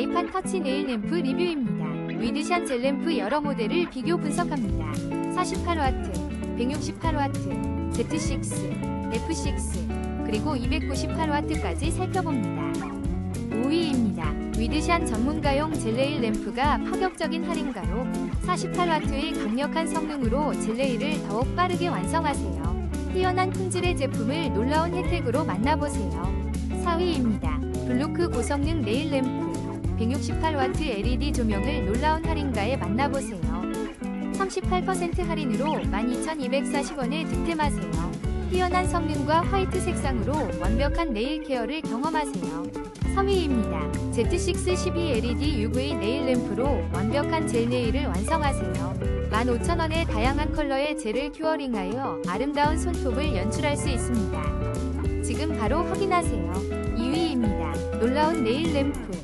아이팟 터치 네일 램프 리뷰입니다. 위드샨 젤 램프 여러 모델을 비교 분석합니다. 48W, 168W, Z6, F6, 그리고 298W까지 살펴봅니다. 5위입니다. 위드샨 전문가용 젤레일 램프가 파격적인 할인가로 48W의 강력한 성능으로 젤레일을 더욱 빠르게 완성하세요. 뛰어난 품질의 제품을 놀라운 혜택으로 만나보세요. 4위입니다. 블루크 고성능 네일 램프 168W LED 조명을 놀라운 할인가에 만나보세요. 38% 할인으로 12,240원에 득템하세요. 뛰어난 성능과 화이트 색상으로 완벽한 네일 케어를 경험하세요. 3위입니다. Z6 12 LED UV 네일 램프로 완벽한 젤 네일을 완성하세요. 15,000원의 다양한 컬러의 젤을 큐어링하여 아름다운 손톱을 연출할 수 있습니다. 지금 바로 확인하세요. 2위입니다. 놀라운 네일 램프.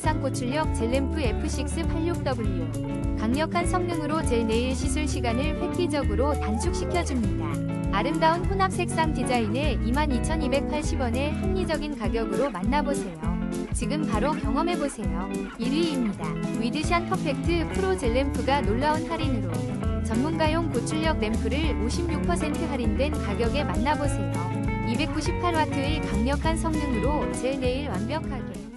이 세상 고출력 젤 램프 F686W. 강력한 성능으로 젤 네일 시술 시간을 획기적으로 단축시켜줍니다. 아름다운 혼합 색상 디자인에 22,280원의 합리적인 가격으로 만나보세요. 지금 바로 경험해보세요. 1위입니다. 위드샨 퍼펙트 프로 젤 램프가 놀라운 할인으로 전문가용 고출력 램프를 56% 할인된 가격에 만나보세요. 298W의 강력한 성능으로 젤 네일 완벽하게